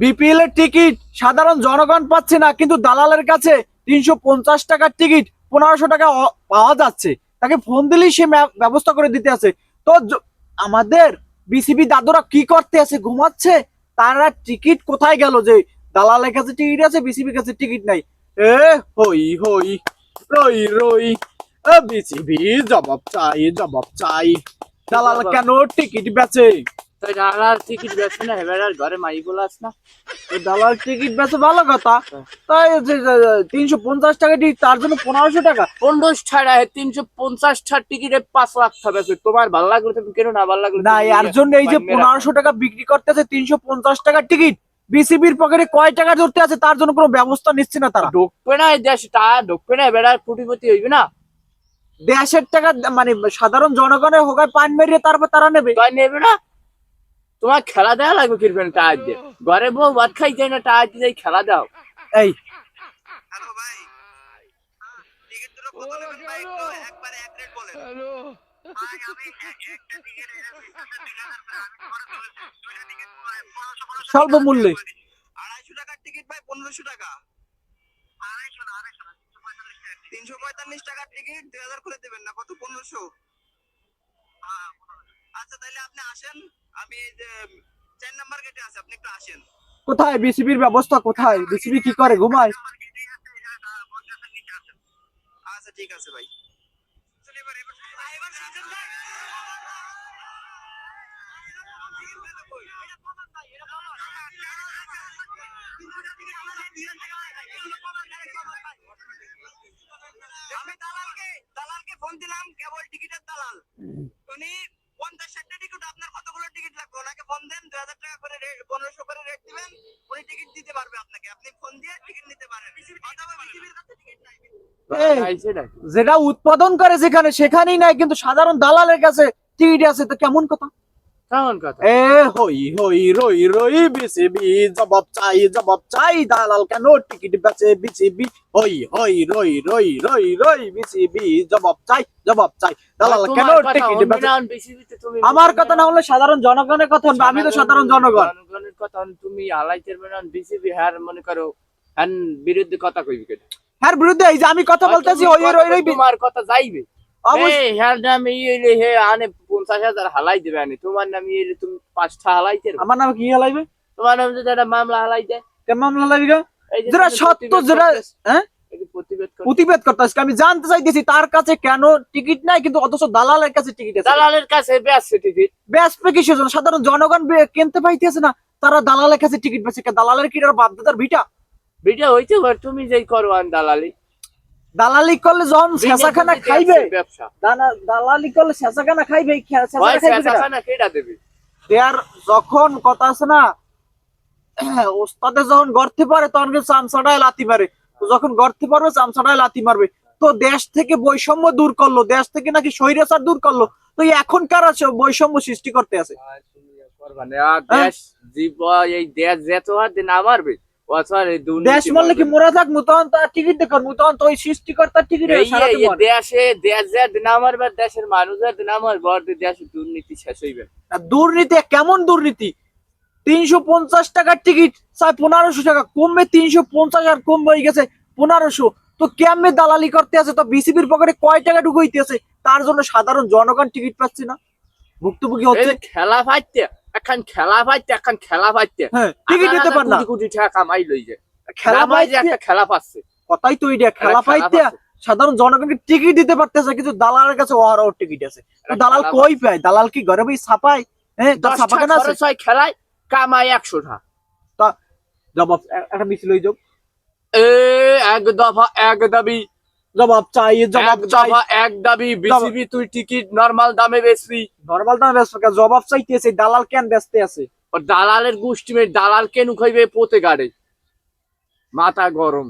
BPL এর ticket সাধারণ জনগণ পাচ্ছে না, কিন্তু দালালের কাছে তিনশো পঞ্চাশ টাকার টিকিট পনেরোশো টাকা পাওয়া যাচ্ছে। তাকে ফোন দিলেই সে ব্যবস্থা করে দিতে আছে। তো আমাদের বিসিবি দাদুরা কি করতে আছে, ঘুমাচ্ছে? তারা টিকিট কোথায় গেল যে দালালের কাছে টিকিট আছে, বিসিবির কাছে টিকিট নাই? এ হই হই, রই রই বিসিবি জবাব চাই জবাব চাই। দালাল কেন টিকিট বেচে? তাই দালাল টিকিট বেছে না আর ঘরে মাই বলাস না। দালাল টিকিট বেচে ভালো কথা। তাই তিনশো পঞ্চাশ টাকা টিকিট তার জন্য পনেরোশো টাকা। পনেরো ছাড়া তিনশো পঞ্চাশ ছাড় টিকিটে পাঁচ লাখ টাকা তোমার ভালো লাগল তুমি কেন না ভালো লাগল না এর জন্য এই যে পনেরোশো টাকা বিক্রি করতেছে তিনশো পঞ্চাশ টাকার টিকিট বিসিবির পকেটে কয় টাকা ধরতে আছে তার জন্য কোনো ব্যবস্থা নিচ্ছে না তারা। ঢুকবে না এই দেশ তা ঢুকবে না এবার আর কোটিপতি হইবে না। দেশের টাকা মানে সাধারণ জনগণের হোকায় পান মেরিয়ে তারপর তারা নেবে। নেবে না? তোমার খেলা দেওয়া লাগবে কীরকম টায়ার দিয়ে? ঘরে বউ ভাত খাই যায় না টায়ার দিয়ে খেলা দাও। এই। স্বল্প মূল্যে। আড়াইশো টাকার টিকিট ভাই পনেরোশো টাকা। আড়াইশো না আড়াইশো না তিনশো পঁয়তাল্লিশ টাকার টিকিট। দুই হাজার করে দেবেন না কত? পনেরোশো। আচ্ছা তাহলে আপনি আসেন। আমি যে চার নাম্বার গেটে আছে আপনি একটু আসেন। কোথায়? বিসিবির ব্যবস্থা কোথায়? বিসিবি কি করে? ঘুমায়? আচ্ছা ঠিক আছে ভাই। এবার এবার এবার সিজন ভাই আমি দালালকে দালালকে ফোন দিলাম কেবল টিকিটের দালাল উনি পঞ্চাশ ষাটটা টিকিট আপনার কতগুলো টিকিট লাগবে ওনাকে ফোন দেন দুই হাজার টাকা করে রেট পনেরোশো করে রেট দিবেন উনি টিকিট দিতে পারবে আপনাকে। আপনি ফোন দিয়ে টিকিট নিতে পারেন। অথবা বিসিবির কাছে টিকিট নাই? যেটা উৎপাদন করে যেখানে সেখানেই নাই কিন্তু সাধারণ দালালের কাছে টিকিট আছে তো কেমন কথা? কেমন কথা? এ হই হই রই রই বিসিবি জবাব চাই জবাব চাই দালাল কেন টিকিট বেচে বিসিবি? হই হই রই রই রই রই বিসিবি জবাব চাই জবাব চাই দালাল কেন টিকিট বেচে আমার কথা না। হলে সাধারণ জনগণের কথা আমি তো সাধারণ জনগণ। কথা তুমি আলাইতের বেনান বিসিবি হার মনে করো হ্যান বিরুদ্ধে কথা কইবি কেন? হ্যার বিরুদ্ধে এই যে আমি কথা বলতেছি ওই রই বি- তোমার কথা যাইবে। অবশ্যই হ্যার নামে হে আনে হালাই দেবে আনে। তোমার নামে তুমি পাঁচটা হালাইতে আমার নাম কি হালাইবে? তোমার নামে যদি একটা মামলা হালাই দেয়। কে মামলা লাগবে এই যে যেটা তুমি সত্য প্রতিবেদ যেটা হ্যাঁ? প্রতিবেদ। করতে আজকে আমি জানতে চাইতেছি তার কাছে কেন টিকিট নাই কিন্তু অথচ দালালের কাছে টিকিট আছে। দালালের কাছে বেচছে টিকিট। বেসপে কিসের জন্য? সাধারণ জনগণ কিনতে পাইতেছে না। তারা দালালের কাছে টিকিট কে দালালের কি বাপদাদার ভিটা? ভিডিও হইতে পারে তুমি যেই করো আন দালালি। দালালি করলে যখন শেষাখানা খাইবে দালালি করলে শেষাখানা খাইবে শেষাখানা দেবে? দেয়ার যখন কথা আছে না ওস্তাদে যখন গর্তে পারে তখন কিন্তু চামচাটায় লাতি মারে। তো যখন গর্তে পারবে চামচাটায় লাতি মারবে। তো দেশ থেকে বৈষম্য দূর করল দেশ থেকে নাকি স্বৈরাচার দূর করল। তো এখন আছে বৈষম্য সৃষ্টি করতে আছে। দেশ জীব এই দেশ যেত দিন আমারবে অথবা দুর্নীতি দেশ মরলে কি মোরা থাকব তখন তার টিকিট দেখুন তখন তো ওই সৃষ্টিকর্তার টিকিট এই এই এই দেশে দেশ যে দিন আমারবে দেশের মানুষের দিন আমার বড় দেশে দুর্নীতি শেষ হইবে। দুর্নীতি কেমন দুর্নীতি? তিনশো পঞ্চাশ টাকার টিকিট চাই পনেরোশো টাকা। কমবে তিনশো পঞ্চাশ আর কমবে হয়ে গেছে পনেরোশো। তো কেমনে দালালি করতে আছে? তো বিসিবির পকেটে কয় টাকা ঢুকাইতে আছে তার জন্য সাধারণ জনগণ টিকিট পাচ্ছে না। ভুক্তভোগী হচ্ছে খেলা ফাইতে এখন খেলা পাইতে এখন খেলা ফাইতে হ্যাঁ টিকিট দিতে পার না। কোটি কোটি টাকা কামাই লই যায়। খেলা পাইতে একটা খেলা পাচ্ছে। কথাই তো এটা খেলা পাইতে সাধারণ জনগণকে টিকিট দিতে পারতেছে কিন্তু দালালের কাছে ওহার ওর টিকিট আছে। দালাল কই পায়? দালাল কি ঘরে বই ছাপায়? হ্যাঁ কেন আছে? হয় খেলায় কামাই একশো টাকা জবাব এ- একটা মিছিল হয়ে যাও এ এক দফা এক দাবি। জবাব চাই জবাব এক চাই। এক দাবি বিসিবি তুই টিকিট নরমাল দামে বেচবি। নরমাল দামে বেচছ কেন? জবাব চাইতেছে দালাল কেন বেচতে আছে? দালালের গোষ্ঠী মেয়ে দালাল কেন খাইবে পোতে গাড়ে। মাথা গরম।